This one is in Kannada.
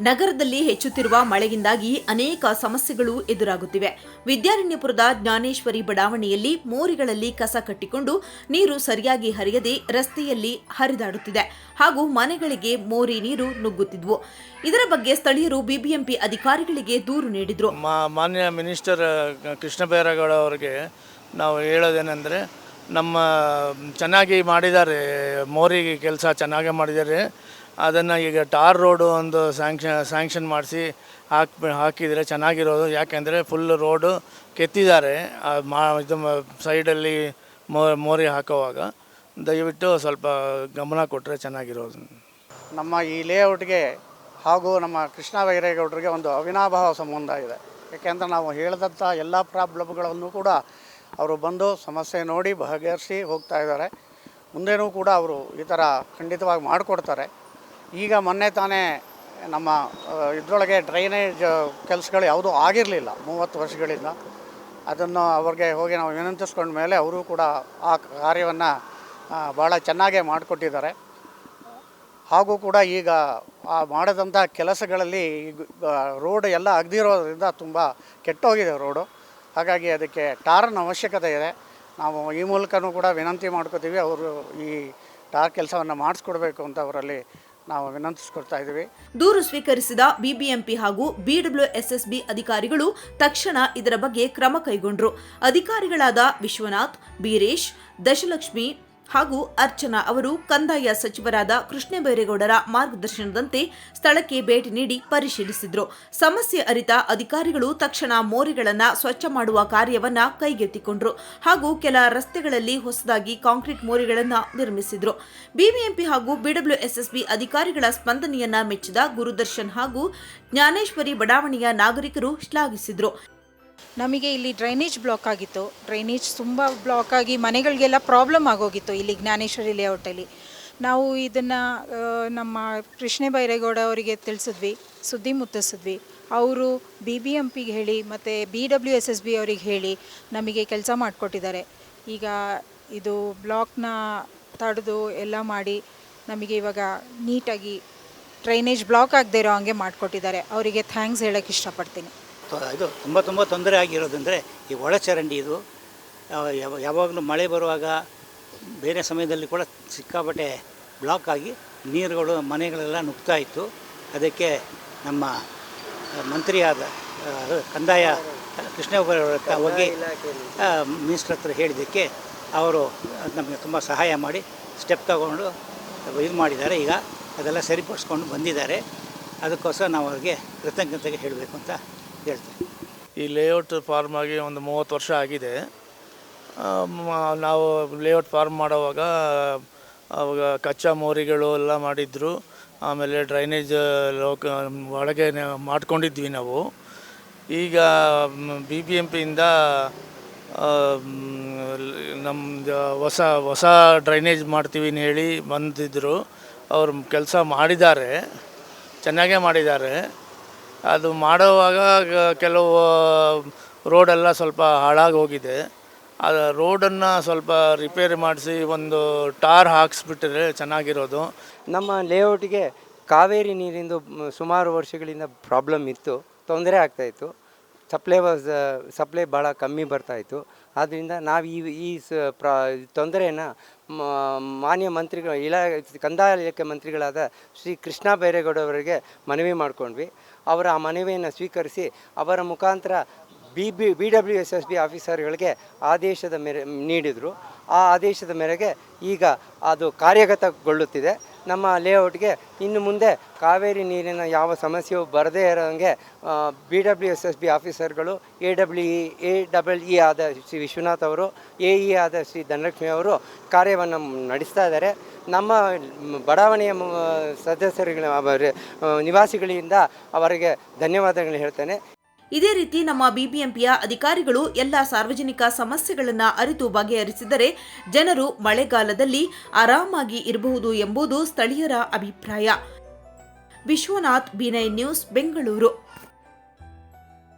ನಗರದಲ್ಲಿ ಹೆಚ್ಚುತ್ತಿರುವ ಮಳೆಯಿಂದಾಗಿ ಅನೇಕ ಸಮಸ್ಯೆಗಳು ಎದುರಾಗುತ್ತಿವೆ. ವಿದ್ಯಾರಣ್ಯಪುರದ ಜ್ಞಾನೇಶ್ವರಿ ಬಡಾವಣೆಯಲ್ಲಿ ಮೋರಿಗಳಲ್ಲಿ ಕಸ ಕಟ್ಟಿಕೊಂಡು ನೀರು ಸರಿಯಾಗಿ ಹರಿಯದೆ ರಸ್ತೆಯಲ್ಲಿ ಹರಿದಾಡುತ್ತಿದೆ. ಹಾಗೂ ಮನೆಗಳಿಗೆ ಮೋರಿ ನೀರು ನುಗ್ಗುತ್ತಿದ್ವು. ಇದರ ಬಗ್ಗೆ ಸ್ಥಳೀಯರು ಬಿಬಿಎಂಪಿ ಅಧಿಕಾರಿಗಳಿಗೆ ದೂರು ನೀಡಿದ್ರು. ಮಾನ್ಯ ಮಿನಿಸ್ಟರ್ ಕೃಷ್ಣ ಬೈರೇಗೌಡ ಅವರಿಗೆ ನಾವು ಹೇಳೋದೇನೆಂದರೆ, ನಮ್ಮ ಚೆನ್ನಾಗಿ ಮಾಡಿದ್ದಾರೆ, ಮೋರಿಗೆ ಕೆಲಸ ಚೆನ್ನಾಗೇ ಮಾಡಿದ್ದಾರೆ. ಅದನ್ನು ಈಗ ಟಾರ್ ರೋಡು ಒಂದು ಸ್ಯಾಂಕ್ಷನ್ ಸ್ಯಾಂಕ್ಷನ್ ಮಾಡಿಸಿ ಹಾಕಿ, ಹಾಕಿದರೆ ಚೆನ್ನಾಗಿರೋದು. ಯಾಕೆಂದರೆ ಫುಲ್ ರೋಡು ಕೆತ್ತಿದ್ದಾರೆ. ಮಾ, ಇದು ಸೈಡಲ್ಲಿ ಮೋರಿ ಹಾಕೋವಾಗ. ದಯವಿಟ್ಟು ಸ್ವಲ್ಪ ಗಮನ ಕೊಟ್ಟರೆ ಚೆನ್ನಾಗಿರೋದು. ನಮ್ಮ ಈ ಲೇಔಟ್ಗೆ ಹಾಗೂ ನಮ್ಮ ಕೃಷ್ಣ ಬೈರೇಗೌಡರಿಗೆ ಒಂದು ಅವಿನಾಭಾವ ಸಂಬಂಧ ಇದೆ. ಏಕೆಂದರೆ ನಾವು ಹೇಳಿದಂಥ ಎಲ್ಲ ಪ್ರಾಬ್ಲಮ್ಗಳನ್ನು ಕೂಡ ಅವರು ಬಂದು ಸಮಸ್ಯೆ ನೋಡಿ ಬಗೆಹರಿಸಿ ಹೋಗ್ತಾ ಇದ್ದಾರೆ. ಮುಂದೇನೂ ಕೂಡ ಅವರು ಈ ಥರ ಖಂಡಿತವಾಗಿ ಮಾಡಿಕೊಡ್ತಾರೆ. ಈಗ ಮೊನ್ನೆ ತಾನೇ ನಮ್ಮ ಇದರೊಳಗೆ ಡ್ರೈನೇಜ್ ಕೆಲಸಗಳು ಯಾವುದೂ ಆಗಿರಲಿಲ್ಲ, ಮೂವತ್ತು ವರ್ಷಗಳಿಂದ. ಅದನ್ನು ಅವ್ರಿಗೆ ಹೋಗಿ ನಾವು ವಿನಂತಿಸ್ಕೊಂಡ ಮೇಲೆ ಅವರು ಕೂಡ ಆ ಕಾರ್ಯವನ್ನು ಭಾಳ ಚೆನ್ನಾಗೇ ಮಾಡಿಕೊಟ್ಟಿದ್ದಾರೆ. ಹಾಗೂ ಕೂಡ ಈಗ ಆ ಮಾಡಿದಂಥ ಕೆಲಸಗಳಲ್ಲಿ ರೋಡ್ ಎಲ್ಲ ಅಗ್ದಿರೋದ್ರಿಂದ ತುಂಬ ಕೆಟ್ಟೋಗಿದೆ ರೋಡು. ಹಾಗಾಗಿ ಅದಕ್ಕೆ ಟಾರ್ನ ಅವಶ್ಯಕತೆ ಇದೆ. ನಾವು ಈ ಮೂಲಕನೂ ಕೂಡ ವಿನಂತಿ ಮಾಡ್ಕೋತೀವಿ, ಅವರು ಈ ಟಾರ್ ಕೆಲಸವನ್ನು ಮಾಡಿಸ್ಕೊಡ್ಬೇಕು ಅಂತ ಅವರಲ್ಲಿ ನಾವು ವಿನಂತಿಸ್ಕೊಡ್ತಾ ಇದ್ದೀವಿ. ದೂರು ಸ್ವೀಕರಿಸಿದ ಬಿಬಿಎಂಪಿ ಹಾಗೂ ಬಿಡಬ್ಲ್ಯೂಎಸ್ಎಸ್ಬಿ ಅಧಿಕಾರಿಗಳು ತಕ್ಷಣ ಇದರ ಬಗ್ಗೆ ಕ್ರಮ ಕೈಗೊಂಡರು. ಅಧಿಕಾರಿಗಳಾದ ವಿಶ್ವನಾಥ್, ಬೀರೇಶ್, ದಶಲಕ್ಷ್ಮಿ ಹಾಗೂ ಅರ್ಚನಾ ಅವರು ಕಂದಾಯ ಸಚಿವರಾದ ಕೃಷ್ಣ ಬೈರೇಗೌಡರ ಮಾರ್ಗದರ್ಶನದಂತೆ ಸ್ಥಳಕ್ಕೆ ಭೇಟಿ ನೀಡಿ ಪರಿಶೀಲಿಸಿದ್ರು. ಸಮಸ್ಯೆ ಅರಿತ ಅಧಿಕಾರಿಗಳು ತಕ್ಷಣ ಮೋರಿಗಳನ್ನು ಸ್ವಚ್ಛ ಮಾಡುವ ಕಾರ್ಯವನ್ನ ಕೈಗೆತ್ತಿಕೊಂಡ್ರು ಹಾಗೂ ಕೆಲ ರಸ್ತೆಗಳಲ್ಲಿ ಹೊಸದಾಗಿ ಕಾಂಕ್ರೀಟ್ ಮೋರಿಗಳನ್ನು ನಿರ್ಮಿಸಿದ್ರು. ಬಿಬಿಎಂಪಿ ಹಾಗೂ ಬಿಡಬ್ಲ್ಯೂಎಸ್ಎಸ್ಬಿ ಅಧಿಕಾರಿಗಳ ಸ್ಪಂದನೆಯನ್ನ ಮೆಚ್ಚಿದ ಗುರುದರ್ಶನ್ ಹಾಗೂ ಜ್ಞಾನೇಶ್ವರಿ ಬಡಾವಣೆಯ ನಾಗರಿಕರು ಶ್ಲಾಘಿಸಿದ್ರು. ನಮಗೆ ಇಲ್ಲಿ ಡ್ರೈನೇಜ್ ಬ್ಲಾಕ್ ಆಗಿತ್ತು. ಡ್ರೈನೇಜ್ ತುಂಬ ಬ್ಲಾಕ್ ಆಗಿ ಮನೆಗಳಿಗೆಲ್ಲ ಪ್ರಾಬ್ಲಮ್ ಆಗೋಗಿತ್ತು ಇಲ್ಲಿ ಜ್ಞಾನೇಶ್ವರಿ ಲೇಔಟಲ್ಲಿ ನಾವು ಇದನ್ನು ನಮ್ಮ ಕೃಷ್ಣ ಬೈರೇಗೌಡ ಅವರಿಗೆ ತಿಳಿಸಿದ್ವಿ, ಸುದ್ದಿ ಮುಟ್ಟಿಸಿದ್ವಿ. ಅವರು ಬಿ ಬಿ ಎಂ ಪಿಗೆ ಹೇಳಿ ಮತ್ತು B W S S B ಅವ್ರಿಗೆ ಹೇಳಿ ನಮಗೆ ಕೆಲಸ ಮಾಡಿಕೊಟ್ಟಿದ್ದಾರೆ. ಈಗ ಇದು ಬ್ಲಾಕ್ನ ತಡೆದು ಎಲ್ಲ ಮಾಡಿ ನಮಗೆ ಇವಾಗ ನೀಟಾಗಿ ಡ್ರೈನೇಜ್ ಬ್ಲಾಕ್ ಆಗದೆ ಇರೋ ಹಾಗೆ ಮಾಡಿಕೊಟ್ಟಿದ್ದಾರೆ. ಅವರಿಗೆ ಥ್ಯಾಂಕ್ಸ್ ಹೇಳೋಕ್ಕೆ ಇಷ್ಟಪಡ್ತೀನಿ. ಇದು ತುಂಬ ತುಂಬ ತೊಂದರೆ ಆಗಿರೋದಂದರೆ ಈ ಒಳಚರಂಡಿ ಇದು. ಯಾವ- ಯಾವ- ಯಾವಾಗಲೂ ಮಳೆ ಬರುವಾಗ ಬೇರೆ ಸಮಯದಲ್ಲಿ ಕೂಡ ಸಿಕ್ಕಾಪಟ್ಟೆ ಬ್ಲಾಕ್ ಆಗಿ ನೀರುಗಳು ಮನೆಗಳೆಲ್ಲ ನುಗ್ತಾ ಇತ್ತು. ಅದಕ್ಕೆ ನಮ್ಮ ಮಂತ್ರಿಯಾದ ಕಂದಾಯ ಕೃಷ್ಣೇಗೌಡ ಹೋಗಿ ಮಿನಿಸ್ಟ್ರ್ ಹತ್ರ ಹೇಳಿದ್ದಕ್ಕೆ ಅವರು ನಮಗೆ ತುಂಬ ಸಹಾಯ ಮಾಡಿ ಸ್ಟೆಪ್ ತಗೊಂಡು ಇದು ಮಾಡಿದ್ದಾರೆ. ಈಗ ಅದೆಲ್ಲ ಸರಿಪಡಿಸ್ಕೊಂಡು ಬಂದಿದ್ದಾರೆ. ಅದಕ್ಕೋಸ್ಕರ ನಾವು ಅವ್ರಿಗೆ ಕೃತಜ್ಞತೆಗೆ ಹೇಳಬೇಕು ಅಂತ ಹೇಳ್ತೇನೆ. ಈ ಲೇಔಟ್ ಫಾರ್ಮ್ ಆಗಿ ಒಂದು ಮೂವತ್ತು ವರ್ಷ ಆಗಿದೆ. ನಾವು ಲೇಔಟ್ ಫಾರ್ಮ್ ಮಾಡೋವಾಗ, ಅವಾಗ ಕಚ್ಚಾ ಮೋರಿಗಳು ಎಲ್ಲ ಮಾಡಿದ್ರು. ಆಮೇಲೆ ಡ್ರೈನೇಜ್ ಲೋಕ, ಒಳಗೆ ಮಾಡ್ಕೊಂಡಿದ್ವಿ ನಾವು. ಈಗ ಬಿ ಬಿ ಎಂ ಪಿಯಿಂದ ನಮ್ಮದು ಹೊಸ ಹೊಸ ಡ್ರೈನೇಜ್ ಮಾಡ್ತೀವಿ ಹೇಳಿ ಬಂದಿದ್ದರು ಅವ್ರು ಕೆಲಸ ಮಾಡಿದ್ದಾರೆ. ಚೆನ್ನಾಗೇ ಮಾಡಿದ್ದಾರೆ. ಅದು ಮಾಡುವಾಗ ಕೆಲವು ರೋಡೆಲ್ಲ ಸ್ವಲ್ಪ ಹಾಳಾಗಿ ಹೋಗಿದೆ. ಆ, ರೋಡನ್ನು ಸ್ವಲ್ಪ ರಿಪೇರಿ ಮಾಡಿಸಿ ಒಂದು ಟಾರ್ ಹಾಕ್ಸ್ಬಿಟ್ರೆ ಚೆನ್ನಾಗಿರೋದು. ನಮ್ಮ ಲೇಔಟ್ಗೆ ಕಾವೇರಿ ನೀರಿಂದು ಸುಮಾರು ವರ್ಷಗಳಿಂದ ಪ್ರಾಬ್ಲಮ್ ಇತ್ತು. ತೊಂದರೆ ಆಗ್ತಾಯಿತ್ತು ಸಪ್ಲೈ ವಾಸ್ ಸಪ್ಲೈ ಭಾಳ ಕಮ್ಮಿ ಬರ್ತಾಯಿತ್ತು ಆದ್ದರಿಂದ ನಾವು ಈ ಈ ಸ, ಪ್ರಾ, ತೊಂದರೆಯನ್ನು ಮಾನ್ಯ ಮಂತ್ರಿಗಳು, ಇಲಾ, ಕಂದಾಯ ಇಲಾಖೆ ಮಂತ್ರಿಗಳಾದ ಶ್ರೀ ಕೃಷ್ಣ ಬೈರೇಗೌಡ ಮನವಿ ಮಾಡ್ಕೊಂಡ್ವಿ. ಅವರ ಆ ಮನವಿಯನ್ನು ಸ್ವೀಕರಿಸಿ ಅವರ ಮುಖಾಂತರ B B B W S S B ಆಫೀಸರ್ಗಳಿಗೆ ಆದೇಶದ ಮೇರೆ ನೀಡಿದರು. ಆ ಆದೇಶದ ಮೇರೆಗೆ ಈಗ ಅದು ಕಾರ್ಯಗತಗೊಳ್ಳುತ್ತಿದೆ. ನಮ್ಮ ಲೇಔಟ್ಗೆ ಇನ್ನು ಮುಂದೆ ಕಾವೇರಿ ನೀರಿನ ಯಾವ ಸಮಸ್ಯೆಯೂ ಬರದೇ ಇರೋಂಗೆ B W S S B ಆಫೀಸರ್ಗಳು, A W E, A double E ಆದ ಶ್ರೀ ವಿಶ್ವನಾಥ್ ಅವರು, ಎ ಇ ಆದ ಶ್ರೀ ಧನಲಕ್ಷ್ಮಿ ಅವರು ಕಾರ್ಯವನ್ನು ನಡೆಸ್ತಾ ಇದ್ದಾರೆ. ನಮ್ಮ ಬಡಾವಣೆಯ ಸದಸ್ಯರುಗಳ ನಿವಾಸಿಗಳಿಂದ ಅವರಿಗೆ ಧನ್ಯವಾದಗಳು ಹೇಳ್ತೇನೆ. ಇದೇ ರೀತಿ ನಮ್ಮ ಬಿಬಿಎಂಪಿಯ ಅಧಿಕಾರಿಗಳು ಎಲ್ಲ ಸಾರ್ವಜನಿಕ ಸಮಸ್ಯೆಗಳನ್ನು ಅರಿತು ಬಗೆಹರಿಸಿದರೆ ಜನರು ಮಳೆಗಾಲದಲ್ಲಿ ಆರಾಮಾಗಿ ಇರಬಹುದು ಎಂಬುದು ಸ್ಥಳೀಯರ ಅಭಿಪ್ರಾಯ. ವಿಶ್ವನಾಥ್ ಬಿನೈ ನ್ಯೂಸ್ ಬೆಂಗಳೂರು.